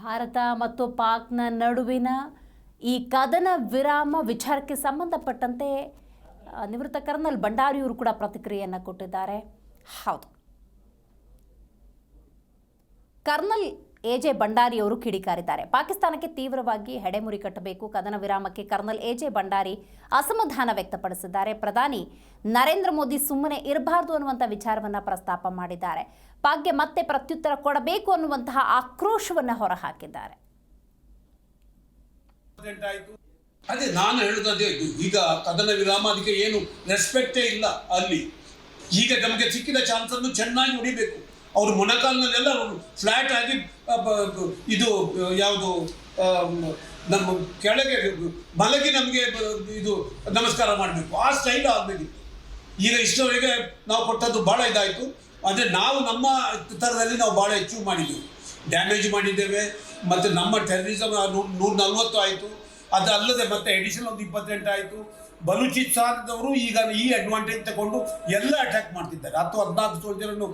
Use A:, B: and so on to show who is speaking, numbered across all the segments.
A: ಭಾರತ ಮತ್ತು ಪಾಕ್ನ ನಡುವಿನ ಈ ಕದನ ವಿರಾಮ ವಿಚಾರಕ್ಕೆ ಸಂಬಂಧಪಟ್ಟಂತೆ ನಿವೃತ್ತ ಕರ್ನಲ್ ಭಂಡಾರಿಯವರು ಕೂಡ ಪ್ರತಿಕ್ರಿಯೆಯನ್ನು ಕೊಟ್ಟಿದ್ದಾರೆ. ಹೌದು. ಕರ್ನಲ್ ಎ ಜೆ ಭಂಡಾರಿ ಅವರು ಕಿಡಿಕಾರಿದ್ದಾರೆ. ಪಾಕಿಸ್ತಾನಕ್ಕೆ ತೀವ್ರವಾಗಿ ಹೆಡೆಮುರಿ ಕಟ್ಟಬೇಕು. ಕದನ ವಿರಾಮಕ್ಕೆ ಕರ್ನಲ್ ಎ ಜೆ ಭಂಡಾರಿ ಅಸಮಾಧಾನ ವ್ಯಕ್ತಪಡಿಸಿದ್ದಾರೆ. ಪ್ರಧಾನಿ ನರೇಂದ್ರ ಮೋದಿ ಸುಮ್ಮನೆ ಇರಬಾರ್ದು ಅನ್ನುವಂಥ ವಿಚಾರವನ್ನ ಪ್ರಸ್ತಾಪ ಮಾಡಿದ್ದಾರೆ. ಪಾಕ್ಗೆ ಮತ್ತೆ ಪ್ರತ್ಯುತ್ತರ ಕೊಡಬೇಕು ಅನ್ನುವಂತಹ ಆಕ್ರೋಶವನ್ನು ಹೊರಹಾಕಿದ್ದಾರೆ.
B: ಅದೇ ನಾನು ಹೇಳುದೇ ಈಗ ಕದನ ವಿರಾಮ ಅದಕ್ಕೆ ಏನು ರೆಸ್ಪೆಕ್ಟೇ ಇಲ್ಲ ಅಲ್ಲಿ. ಈಗ ನಮಗೆ ಸಿಕ್ಕಿದ ಚಾನ್ಸ್ ಅನ್ನು ಚೆನ್ನಾಗಿ ಹೊಡಿಬೇಕು. ಅವರು ಮೊಣಕಾಲ್ನಲ್ಲೆಲ್ಲ ಫ್ಲಾಟ್ ಆಗಿ ಅ, ಬ- ಬ- ಇದು ಯಾವುದು ನಮ್ಮ ಕೆಳಗೆ ಮಲಗಿ ನಮಗೆ ಇದು ನಮಸ್ಕಾರ ಮಾಡಬೇಕು. ಆ ಸ್ಟೈಲ್ ಆಗಬೇಕಿತ್ತು. ಈಗ ಇಷ್ಟವರೆಗೆ ನಾವು ಕೊಟ್ಟದ್ದು ಭಾಳ ಇದಾಯಿತು. ಅಂದರೆ ನಾವು ನಮ್ಮ ಥರದಲ್ಲಿ ನಾವು ಭಾಳ ಅಚೀವ್ ಮಾಡಿದ್ದೀವಿ. ಡ್ಯಾಮೇಜ್ ಮಾಡಿದ್ದೇವೆ. ಮತ್ತು ನಮ್ಮ ಟೆರರಿಸಮ್ ನೂರ ನಲ್ವತ್ತು ಆಯಿತು. ಅದು ಅಲ್ಲದೆ ಮತ್ತೆ ಎಡಿಷನ್ ಒಂದು ಇಪ್ಪತ್ತೆಂಟು ಆಯಿತು. ಬಲೂಚಿಸ್ತಾನದವರು ಈಗ ಈ ಅಡ್ವಾಂಟೇಜ್ ತಗೊಂಡು ಎಲ್ಲ ಅಟ್ಯಾಕ್ ಮಾಡ್ತಿದ್ದಾರೆ. ಹತ್ತು ಹದಿನಾಲ್ಕು ಸೋಲ್ಜರನ್ನು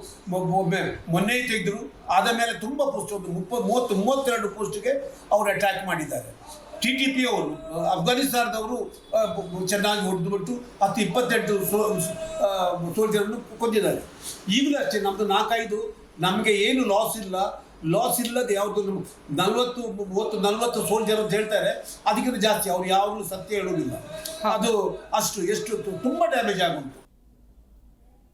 B: ಮೊನ್ನೆ ತೆಗೆದರು. ಆದ ಮೇಲೆ ತುಂಬ ಪೋಸ್ಟ್ ಒಂದು ಮುಪ್ಪ, ಮೂವತ್ತು, ಮೂವತ್ತೆರಡು ಪೋಸ್ಟ್ಗೆ ಅವರು ಅಟ್ಯಾಕ್ ಮಾಡಿದ್ದಾರೆ. ಟಿ ಟಿ ಪಿ ಅವರು, ಅಫ್ಘಾನಿಸ್ತಾನದವರು ಚೆನ್ನಾಗಿ ಹೊಡೆದುಬಿಟ್ಟು ಹತ್ತು ಇಪ್ಪತ್ತೆಂಟು ಸೋ ಸೋಲ್ಜರನ್ನು ಕೊಂದಿದ್ದಾರೆ. ಈಗಲೂ ಅಷ್ಟೇ ನಮ್ಮದು ನಾಲ್ಕೈದು, ನಮಗೆ ಏನು ಲಾಸ್ ಇಲ್ಲ. ಲಾಸ್ ಇಲ್ಲದೆ ಯಾವುದು ನಲ್ವತ್ತು ಮೂವತ್ತು ನಲ್ವತ್ತು ಸೋಲ್ಜರ್ ಅಂತ ಹೇಳ್ತಾರೆ ಅದಕ್ಕಿಂತ ಜಾಸ್ತಿ ಅವ್ರು ಯಾವಾಗಲೂ ಸತ್ಯ ಹೇಳೋದಿಲ್ಲ ಅದು ಅಷ್ಟು ಎಷ್ಟು ತುಂಬ ಡ್ಯಾಮೇಜ್ ಆಗುಂಟು